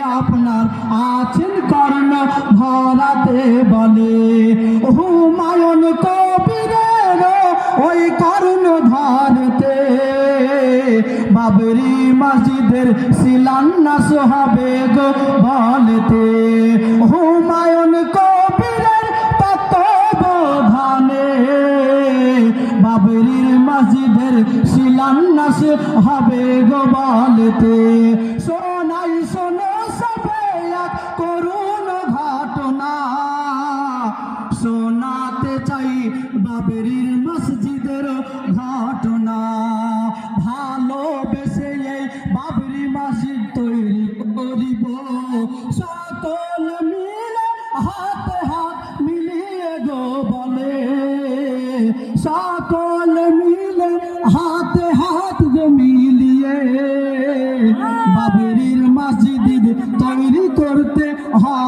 আপনার আছেন কর্ণ ধরাতে বলে। হুমায়ুন কবিরের ওই কর্ণ ধরতে। বাবরি মসজিদের শিলান্যাস হবে গো বলতে। হুমায়ুন কবিরের তত্ত্বাবধানে। বাবরির মসজিদের শিলান্যাস হবে গো বলতে। করুণ ঘটনা। শোনাতে চাই বাবরির মসজিদের ঘটনা। ভালোবেসে এই বাবরি মসজিদ তৈরি করিব। সকল মিলে হাতে হাত মিলিয়ে গো বলে। সকল মিলে হাতে হাত মিলিয়ে। বাবরির মসজিদ তৈরি করতে হয়।